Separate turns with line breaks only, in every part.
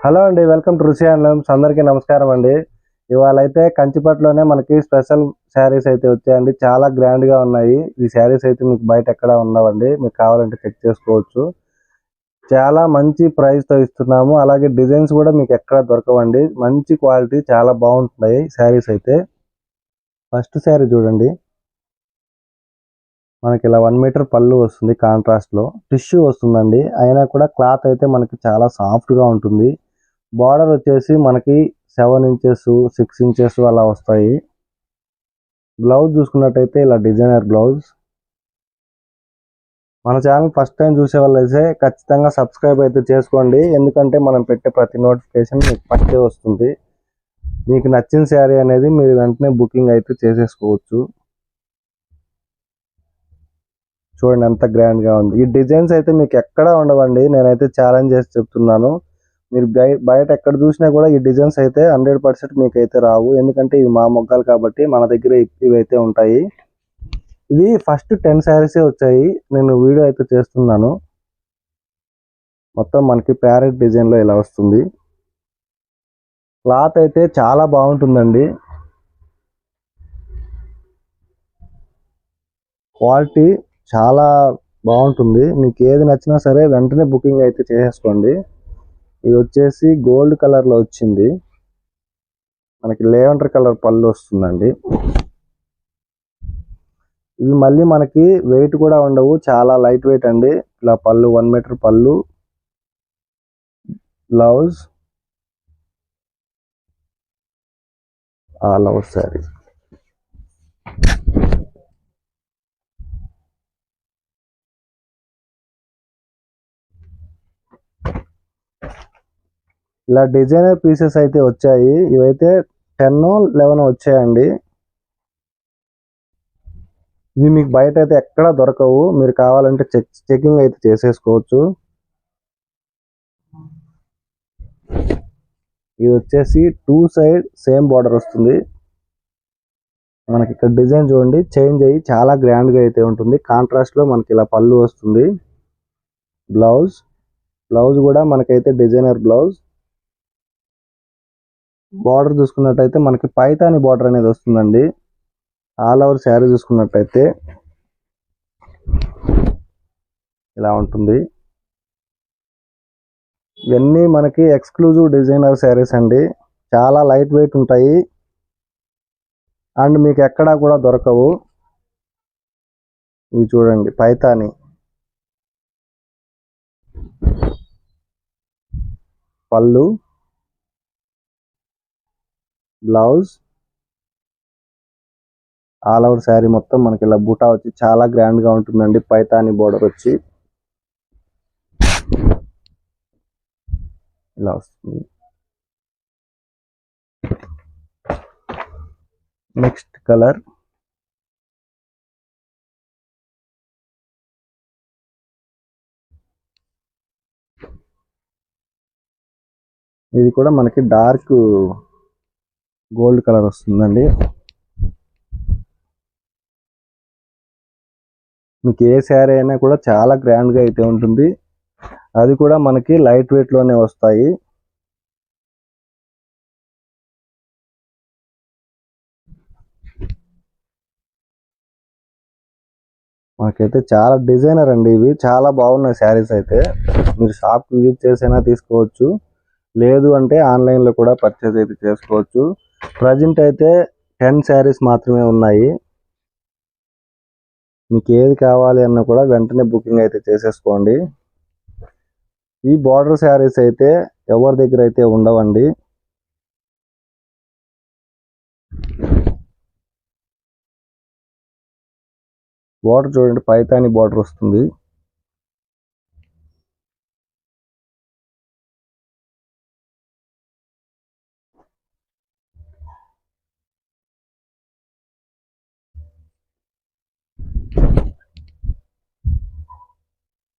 Hello అండి welcome to రుచి handlooms అందరికీ నమస్కారం అండి. ఇవాళ అయితే కంచిపట్లోనే మనకి స్పెషల్ శారీస్ అయితే వచ్చాయండి. చాలా గ్రాండ్గా ఉన్నాయి. ఈ శారీస్ అయితే మీకు బయట ఎక్కడ ఉండవండి. మీకు కావాలంటే చెక్ చేసుకోవచ్చు. చాలా మంచి ప్రైస్తో ఇస్తున్నాము. అలాగే డిజైన్స్ కూడా మీకు ఎక్కడ దొరకవండి. మంచి క్వాలిటీ చాలా బాగుంటున్నాయి శారీస్ అయితే. ఫస్ట్ శారీ చూడండి. మనకి ఇలా వన్ మీటర్ పళ్ళు వస్తుంది కాంట్రాస్ట్లో టిష్యూ వస్తుందండి. అయినా కూడా క్లాత్ అయితే మనకి చాలా సాఫ్ట్గా ఉంటుంది. బార్డర్ వచ్చేసి మనకి సెవెన్ ఇంచెస్ సిక్స్ ఇంచెస్ అలా వస్తాయి. బ్లౌజ్ చూసుకున్నట్టయితే ఇలా డిజైనర్ బ్లౌజ్ మన ఛానల్ ఫస్ట్ టైం చూసే వాళ్ళైతే అయితే ఖచ్చితంగా సబ్స్క్రైబ్ అయితే చేసుకోండి. ఎందుకంటే మనం పెట్టే ప్రతి నోటిఫికేషన్ మీకు ఫస్టే వస్తుంది. మీకు నచ్చిన శారీ అనేది మీరు వెంటనే బుకింగ్ అయితే చేసేసుకోవచ్చు. చూడండి ఎంత గ్రాండ్గా ఉంది. ఈ డిజైన్స్ అయితే మీకు ఎక్కడా ఉండవండి. నేనైతే ఛాలెంజ్ చేసి చెప్తున్నాను. మీరు బయట ఎక్కడ చూసినా కూడా ఈ డిజైన్స్ అయితే హండ్రెడ్ పర్సెంట్ మీకు అయితే రావు. ఎందుకంటే ఇవి మా మొగ్గలు కాబట్టి మన దగ్గర ఇవి అయితే ఉంటాయి. ఇవి ఫస్ట్ టెన్ శారీసే వచ్చాయి. నేను వీడియో అయితే చేస్తున్నాను. మొత్తం మనకి ప్యారెట్ డిజైన్లో ఇలా వస్తుంది. క్లాత్ అయితే చాలా బాగుంటుందండి. క్వాలిటీ చాలా బాగుంటుంది. మీకు ఏది నచ్చినా సరే వెంటనే బుకింగ్ అయితే చేసేసుకోండి. ఇది వచ్చేసి గోల్డ్ కలర్లో వచ్చింది. మనకి లేవెండర్ కలర్ పళ్ళు వస్తుందండి. ఇవి మళ్ళీ మనకి వెయిట్ కూడా ఉండవు. చాలా లైట్ వెయిట్ అండి. ఇలా పళ్ళు వన్ మీటర్ పళ్ళు బ్లౌజ్ ఆ ఓవర్ శారీ ఇలా డిజైనర్ పీసెస్ అయితే వచ్చాయి. ఇవైతే టెన్ లెవెన్ వచ్చాయండి. ఇవి మీకు బయట అయితే ఎక్కడ దొరకవు. మీరు కావాలంటే చెక్ చెకింగ్ అయితే చేసేసుకోవచ్చు. ఇది వచ్చేసి టూ సైడ్ సేమ్ బార్డర్ వస్తుంది. మనకి ఇక్కడ డిజైన్ చూడండి. చేంజ్ అయ్యి చాలా గ్రాండ్గా అయితే ఉంటుంది. కాంట్రాస్ట్లో మనకి ఇలా పళ్ళు వస్తుంది. బ్లౌజ్ బ్లౌజ్ కూడా మనకైతే డిజైనర్ బ్లౌజ్. బార్డర్ చూసుకున్నట్టయితే మనకి పైతాని బార్డర్ అనేది వస్తుందండి. ఆల్ ఓవర్ శారీ చూసుకున్నట్టయితే ఇలా ఉంటుంది. ఇవన్నీ మనకి ఎక్స్క్లూజివ్ డిజైనర్ శారీస్ అండి. చాలా లైట్ వెయిట్ ఉంటాయి. అండ్ మీకు ఎక్కడా కూడా దొరకవు. ఇవి చూడండి పైతాని పళ్ళు. బ్లౌజ్. ఆల్ ఓవర్ శారీ మొత్తం మనకి ఇలా బూటా వచ్చి చాలా గ్రాండ్గా ఉంటుందండి. పైతాని బోర్డర్ వచ్చి. ఇలా వస్తుంది. Next colour. ఇది కూడా మనకి డార్క్ గోల్డ్ కలర్ వస్తుందండి. మీకు ఏ శారీ అయినా కూడా చాలా గ్రాండ్గా అయితే ఉంటుంది. అది కూడా మనకి లైట్ వెయిట్లోనే వస్తాయి. మనకైతే చాలా డిజైనర్ అండి ఇవి. చాలా బాగున్నాయి శారీస్ అయితే. మీరు షాప్ విజిట్ చేసైనా తీసుకోవచ్చు. లేదు అంటే ఆన్లైన్లో కూడా పర్చేస్ అయితే చేసుకోవచ్చు. ప్రజెంట్ అయితే టెన్ శారీస్ మాత్రమే ఉన్నాయి. మీకు ఏది కావాలి అన్న కూడా వెంటనే బుకింగ్ అయితే చేసేసుకోండి. ఈ బార్డర్ శారీస్ అయితే ఎవరి దగ్గర అయితే ఉండవండి. బార్డర్ చూడండి పైతాని బార్డర్ వస్తుంది.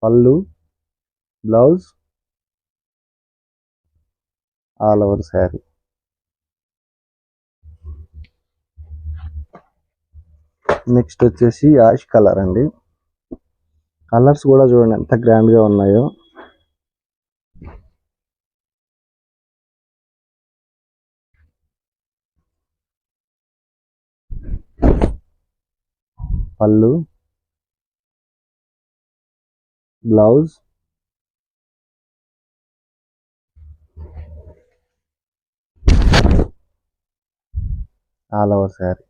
పళ్ళు blouse all over sari. Next వచ్చేసి యాష్ కలర్ అండి. కలర్స్ కూడా చూడండి ఎంత గ్రాండ్గా ఉన్నాయో. పళ్ళు బ్లౌజ్. All over sari.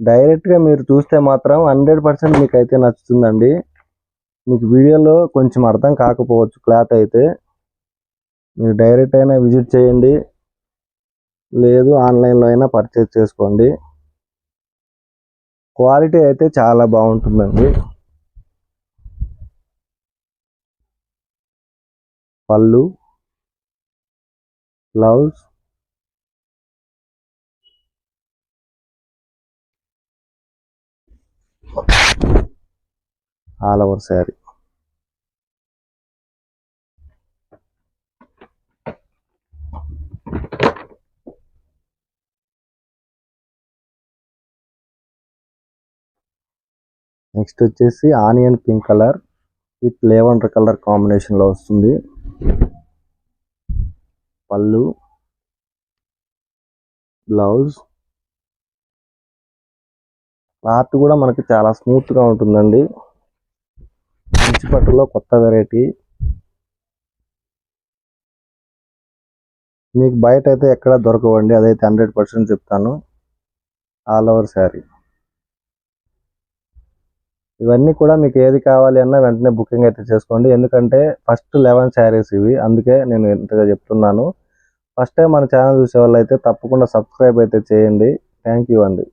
డైరెక్ట్గా మీరు చూస్తే మాత్రం హండ్రెడ్ పర్సెంట్ మీకు అయితే నచ్చుతుందండి. మీకు వీడియోలో కొంచెం అర్థం కాకపోవచ్చు క్లాత్ అయితే. మీరు డైరెక్ట్ అయినా విజిట్ చేయండి. లేదు ఆన్లైన్లో అయినా పర్చేజ్ చేసుకోండి. క్వాలిటీ అయితే చాలా బాగుంటుందండి. పళ్ళు blouse all over sari. Next వచ్చేసి onion pink colour with lavender colour కాంబినేషన్లో వస్తుంది. పళ్ళు బ్లౌజ్. క్లాత్ కూడా మనకి చాలా స్మూత్గా ఉంటుందండి. మంచి పట్టులో కొత్త వెరైటీ. మీకు బయట అయితే ఎక్కడ దొరకవండి. అదైతే హండ్రెడ్ పర్సెంట్ చెప్తాను. All over sari. ఇవన్నీ కూడా మీకు ఏది కావాలి అన్నా వెంటనే బుకింగ్ అయితే చేసుకోండి. ఎందుకంటే ఫస్ట్ లెవెన్ శారీస్ ఇవి. అందుకే నేను ఇంతగా చెప్తున్నాను. ఫస్ట్ టైం మన ఛానల్ చూసే వాళ్ళు అయితే తప్పకుండా సబ్స్క్రైబ్ అయితే చేయండి. థ్యాంక్ యూ అండి.